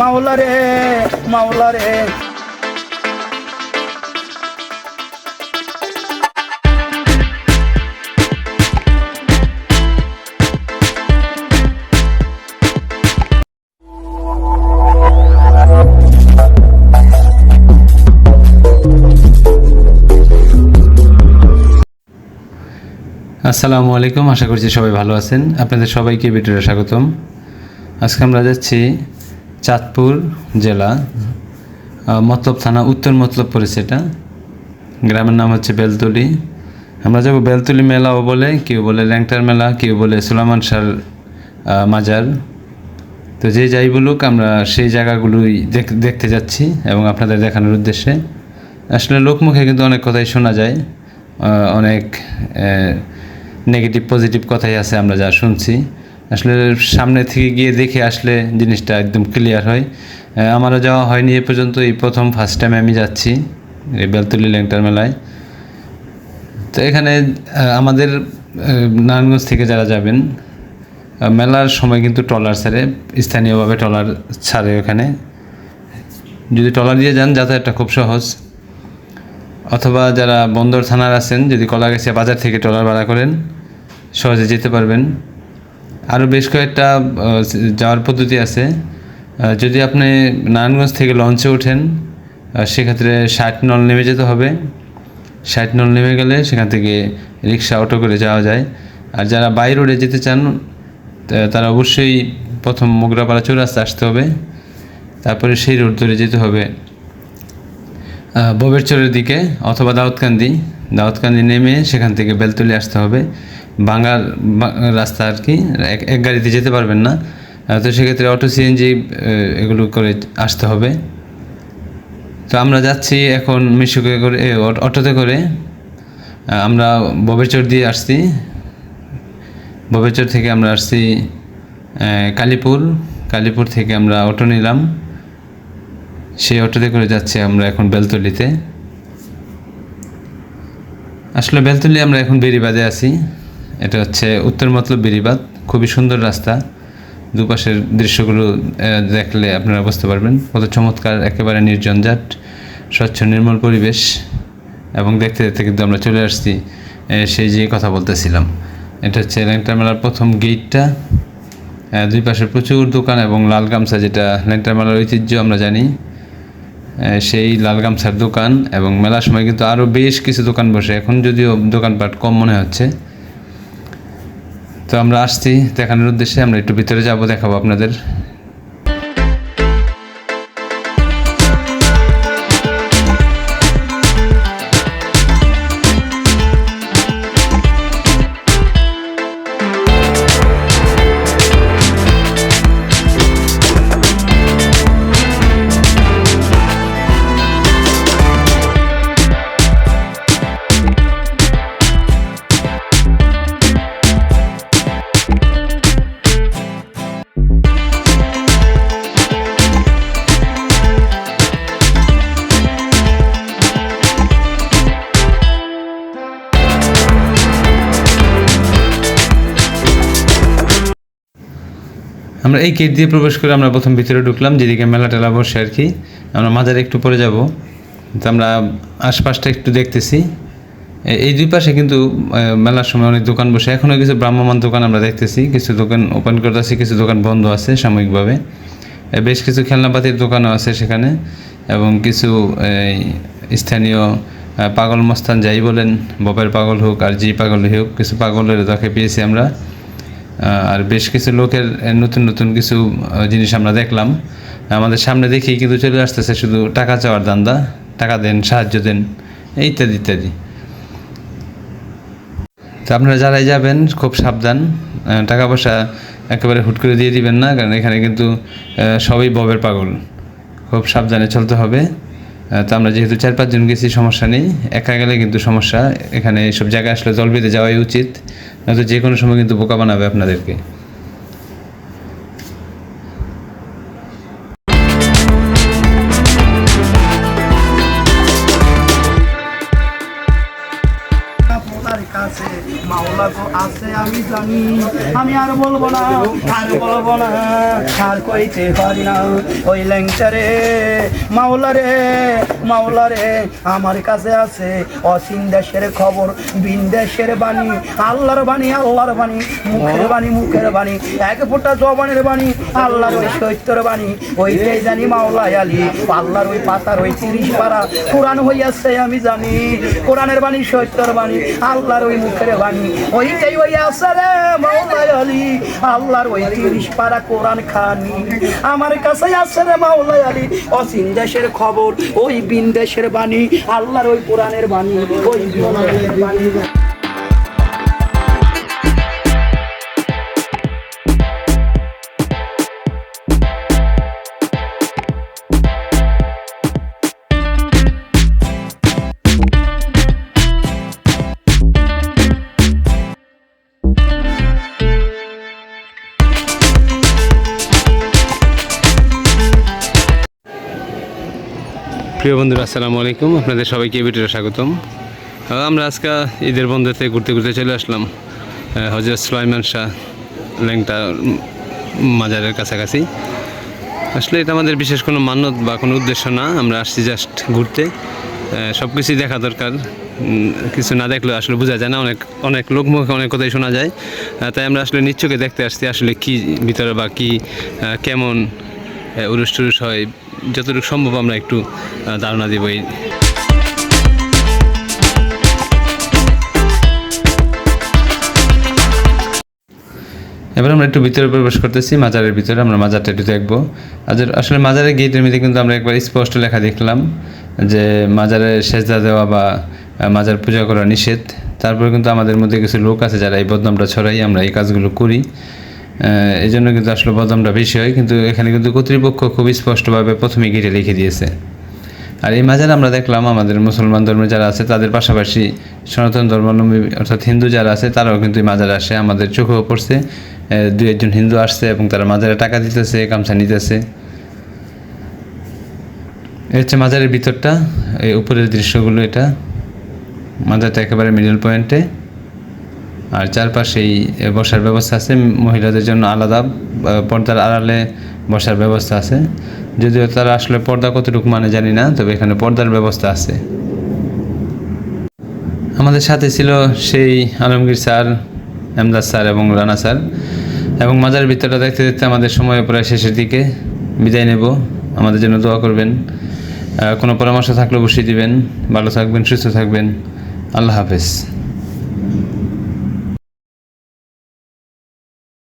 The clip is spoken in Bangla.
মাওলা রে মাওলা রে। আসসালামু আলাইকুম, আশা করছি সবাই ভালো আছেন। আপনাদের সবাইকে ভিডিওতে স্বাগতম। আজকে আমরা যাচ্ছি চাঁদপুর জেলা মতলব থানা, উত্তর মতলব পড়েছে এটা। গ্রামের নাম হচ্ছে বেলতলি। আমরা যাব বেলতলি মেলাও বলে, কেউ বলে ল্যাংটার মেলা, কেউ বলে সুলামান শাহ মাজার। তো যে যাই বলুক, আমরা সেই জায়গাগুলোই দেখ- দেখতে যাচ্ছি এবং আপনাদের দেখানোর উদ্দেশ্যে। আসলে লোকমুখে কিন্তু অনেক কথাই শোনা যায় অনেক নেগেটিভ পজিটিভ কথাই আছে আমরা যা শুনছি। আসলে সামনে থেকে গিয়ে দেখে আসলে জিনিসটা একদম ক্লিয়ার হয়। আমারও যাওয়া হয়নি এ পর্যন্ত, এই প্রথম ফার্স্ট টাইম আমি যাচ্ছি, এই বেলতলি ল্যাংটার মেলায়। তো এখানে আমাদের নারায়ণগঞ্জ থেকে যারা যাবেন মেলার সময় কিন্তু ট্রলার ছাড়ে, স্থানীয়ভাবে ট্রলার ছাড়ে ওখানে। যদি ট্রলার দিয়ে যান, যাতায়াতটা খুব সহজ। অথবা যারা বন্দর থানার আছেন, যদি কলাগাছিয়া বাজার থেকে ট্রলার ভাড়া করেন, সহজে যেতে পারবেন। আরও বেশ কয়েকটা যাওয়ার পদ্ধতি আছে। যদি আপনি নারায়ণগঞ্জ থেকে লঞ্চে ওঠেন সেক্ষেত্রে ষাট নল নেমে যেতে হবে। ষাট নল নেমে গেলে সেখান থেকে রিক্সা, অটো করে যাওয়া যায়। আর যারা বাই রোডে যেতে চান তারা অবশ্যই প্রথম মোগরাপাড়া চৌরাস্তা আসতে হবে। তারপরে সেই রোড ধরে যেতে হবে ববেরচরের দিকে অথবা দাউদকান্দি। দাউদকান্দি নেমে সেখান থেকে বেলতলি আসতে হবে। বা- রাস্তা আর কি, এক গাড়িতে যেতে পারবেন না। তো সেক্ষেত্রে অটো সিএনজি এগুলো করে আসতে হবে। তো আমরা যাচ্ছি এখন মিশুকে করে অটোতে করে। আমরা ববেরচর দিয়ে আসছি। ববেরচর থেকে আমরা আসছি কালীপুর। কালীপুর থেকে আমরা অটো নিলাম। সেই অটোতে করে যাচ্ছি আমরা এখন বেলতলিতে। আসলে বেলতলি আমরা এখন বেরিবাদে আছি। এটা হচ্ছে উত্তর মতলব বেরিবাদ খুবই সুন্দর রাস্তা। দুপাশের দৃশ্যগুলো দেখলে আপনারা বুঝতে পারবেন। কত চমৎকার, একেবারে নির্জনজাট স্বচ্ছ, নির্মল পরিবেশ। এবং দেখতে দেখতে কিন্তু আমরা চলে আসছি সেই যে কথা বলতেছিলাম। এটা হচ্ছে ল্যাংটা মেলার প্রথম গেটটা। দুই পাশে প্রচুর দোকান এবং লাল গামছা যেটা ল্যাংটা মেলার ঐতিহ্য আমরা জানি। সেই লাল গামছার দোকান এবং মেলার সময় কিন্তু আরও বেশ কিছু দোকান বসে। এখন যদিও দোকানপাট কম মনে হচ্ছে। তো আমরা আসছি দেখানোর উদ্দেশ্যে আমরা একটু ভিতরে যাব দেখাবো আপনাদের। আমরা এই গেট দিয়ে প্রবেশ করে আমরা প্রথম ভিতরে ঢুকলাম, যেদিকে মেলা টেলা বসে আর কি। আমরা মাজারে একটু পরে যাব। তো আমরা আশপাশটা একটু দেখতেছি। এই দুই পাশে কিন্তু মেলার সময় অনেক দোকান বসে। এখনও কিছু ব্রাহ্মমান দোকান আমরা দেখতেছি। কিছু দোকান ওপেন করতেছি, কিছু দোকান বন্ধ আছে সাময়িকভাবে। বেশ কিছু খেলনাপাতির দোকানও আছে সেখানে। এবং কিছু স্থানীয় পাগল মস্তান যাই বলেন, বপের পাগল হোক আর জি পাগল হোক, কিছু পাগলের দেখে পেয়েছি আমরা। আর বেশ কিছু লোকের নতুন নতুন কিছু জিনিস আমরা দেখলাম। আমাদের সামনে দেখেই কিন্তু চলে আসতেছে শুধু টাকা চাওয়ার দান্দা টাকা দেন, সাহায্য দেন, ইত্যাদি ইত্যাদি। তো আপনারা যারাই যাবেন, খুব সাবধান। টাকা পয়সা একেবারে হুট করে দিয়ে দিবেন না, কারণ এখানে কিন্তু সবই ববের পাগল। খুব সাবধানে চলতে হবে। তো আমরা যেহেতু চার পাঁচজন গেছি, সমস্যা নেই। একা গেলে কিন্তু সমস্যা। এখানে সব জায়গায় আসলে জল বেঁধে যাওয়াই উচিত। নয়তো যে কোনো সময় কিন্তু বোকা বানাবে আপনাদেরকে। আছে, আমি জানি, আমি আর বলব না, আর বলব না, আর কইতে পারি না। ওই ল্যাংচারে মাওলা রে মাওলা রে, আমার কাছে আছে অসীম দেশের খবর, বিন দেশের বাণী, আল্লাহর বাণী আল্লাহর বাণী, মুখের বাণী মুখের বাণী, এক ফোঁটা জবানের বাণী, আল্লাহর ওই সত্যর বাণী, ওই ওইটাই জানি মাওলা আলী, আল্লাহর ওই পাতার ওই তিরিশ পারা, কোরআন হইয়াছে, আমি জানি, কোরআনের বাণী, সত্যর বাণী, আল্লাহর ওই মুখের বাণী ওইটাই ওই রে মাওলা আলী, আল্লাহর ওই তিরিশ পারা কোরআন খানি। আমার কাছে আছে রে মাওলা আলী, অসীম দেশের খবর, ওই বিন দেশের বাণী, আল্লাহর ওই কোরআনের বাণী, ওই বাণী। প্রিয় বন্ধুরা আসসালামু আলাইকুম। আপনাদের সবাইকে এই ভিডিওতে স্বাগতম। আমরা আজকে ঈদের বন্ধুতে ঘুরতে ঘুরতে চলে আসলাম হজরত সুলাইমান শাহ ল্যাংটা মাজারের কাছাকাছি। আসলে এটা আমাদের বিশেষ কোনো মানত বা কোনো উদ্দেশ্য না আমরা আসছি জাস্ট ঘুরতে। সব কিছুই দেখা দরকার। কিছু না দেখলে আসলে বোঝা যায় না অনেক অনেক লোক মুখে অনেক কথাই শোনা যায়। তাই আমরা আসলে নিচ্ছকে দেখতে আসছি আসলে কি ভিতরে বা কি কেমন আহ, উরুস টুরুস হয় যতটুকু সম্ভব আমরা একটু ধারণা দেবো এই। এবার আমরা একটু ভিতরে প্রবেশ করতেছি, মাজারের ভিতরে, আমরা মাজারটা একটু দেখব। আসলে মাজারের গেটের মধ্যে কিন্তু আমরা একবার স্পষ্ট লেখা দেখলাম যে মাজারে সেজদা দেওয়া বা মাজার পূজা করা নিষেধ। তারপরে কিন্তু আমাদের মধ্যে কিছু লোক আছে যারা এই বদনামটা ছড়াই আমরা এই কাজগুলো করি। এই জন্য কিন্তু আসলে বদনামটা বেশি হয়, কিন্তু এখানে কিন্তু কর্তৃপক্ষ খুব স্পষ্টভাবে প্রথমে গেটে লিখে দিয়েছে। আর এই মাজার আমরা দেখলাম আমাদের মুসলমান ধর্মে যারা আছে, তাদের পাশাপাশি সনাতন ধর্মাবলম্বী অর্থাৎ হিন্দু যারা আছে, তারাও কিন্তু এই মাজারে আসে। আমাদের চোখেও পড়ছে দু একজন হিন্দু আসছে এবং তারা মাজারে টাকা দিতেছে, গামছা নিতেছে। এই হচ্ছে মাজারের ভিতরটা, এই উপরের দৃশ্যগুলো এটা। মাজারটা একেবারে মিডল পয়েন্টে আর চারপাশেই বসার ব্যবস্থা আছে। মহিলাদের জন্য আলাদা পর্দার আড়ালে বসার ব্যবস্থা আছে। যদিও তারা আসলে পর্দা কতটুকু মানে জানি না, তবে এখানে পর্দার ব্যবস্থা আছে। আমাদের সাথে ছিল সেই আলমগীর স্যার, এমদাদ স্যার এবং রানা স্যার। এবং মাজার ভিতরটা দেখতে দেখতে আমাদের সময় প্রায় শেষের দিকে। বিদায় নেব। আমাদের জন্য দোয়া করবেন। কোনো পরামর্শ থাকলে অবশ্যই দিবেন। ভালো থাকবেন, সুস্থ থাকবেন। আল্লাহ হাফেজ।